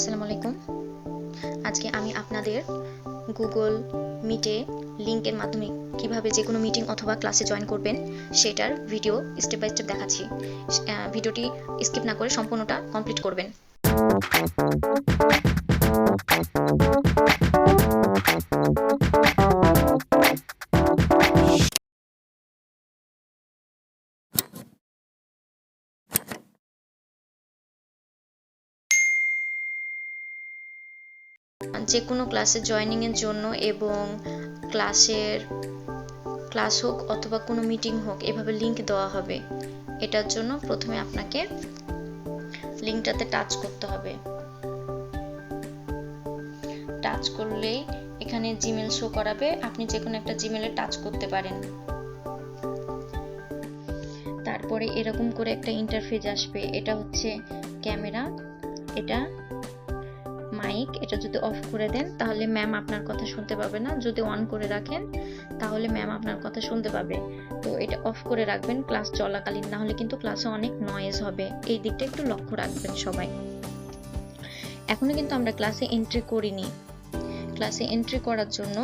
আসসালামু আলাইকুম। আজকে আমি আপনাদের গুগল মিটে লিঙ্কের মাধ্যমে কীভাবে যে কোনো মিটিং অথবা ক্লাসে জয়েন করবেন, সেটার ভিডিও স্টেপ বাই স্টেপ দেখাচ্ছি। ভিডিওটি স্কিপ না করে সম্পূর্ণটা কমপ্লিট করবেন। যে কোনো ক্লাসে জয়েনিংয়ের জন্য এবং ক্লাসের ক্লাস হোক অথবা কোনো মিটিং হোক, এভাবে লিংক দেওয়া হবে। এটার জন্য প্রথমে আপনাকে লিঙ্কটাতে টাচ করতে হবে। টাচ করলেই এখানে জিমেল শো করাবে, আপনি যে কোনো একটা জিমেলে টাচ করতে পারেন। তারপরে এরকম করে একটা ইন্টারফেস আসবে, এটা হচ্ছে ক্যামেরা এটা মাইক এটা যদি অফ করে দেন, তাহলে ম্যাম আপনার কথা শুনতে পাবে না। যদি অন করে রাখেন, তাহলে ম্যাম আপনার কথা শুনতে পাবে। তো এটা অফ করে রাখবেন ক্লাস চলাকালীন। না হলে কিন্তু ক্লাসে অনেক নয়েজ হবে। এই দিকটা একটু লক্ষ্য রাখবেন সবাই। এখনও কিন্তু আমরা ক্লাসে এন্ট্রি করিনি। ক্লাসে এন্ট্রি করার জন্য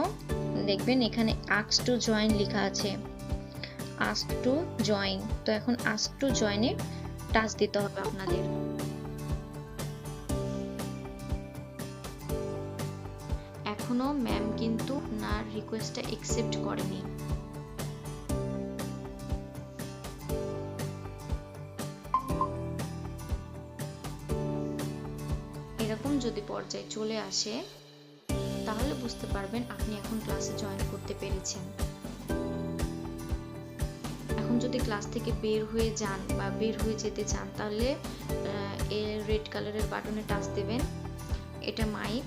দেখবেন এখানে আক্স টু জয়েন লেখা আছে। আস্ক টু জয়েন তো এখন আস্ক টু জয়েনে টাচ দিতে হবে আপনাদের। এখনও ম্যাম কিন্তু না রিকোয়েস্টটা অ্যাকসেপ্ট করেনি। এরকম যদি পর্যায়ে চলে আসে, তাহলে বুঝতে পারবেন আপনি এখন ক্লাসে জয়েন করতে পেরেছেন। এখন যদি ক্লাস থেকে বের হয়ে যান বা বের হয়ে যেতে চান, তাহলে রেড কালারের বাটনে টাচ দেবেন। এটা মাইক,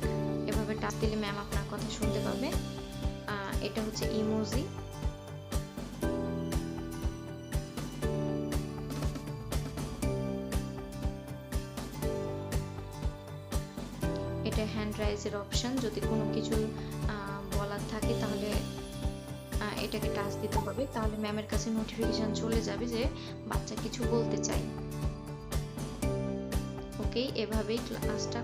এভাবে টাচ দিলে ম্যাম আপনার কথা শুনতে পাবে। এটা হচ্ছে ইমোজি এটা হ্যান্ড রাইজের অপশন যদি কোনো কিছু বলার থাকে তাহলে এটাকে টাচ দিতে হবে। তাহলে ম্যামের কাছে নোটিফিকেশন চলে যাবে যে বাচ্চা কিছু বলতে চাই ওকে এভাবেই ক্লাসটা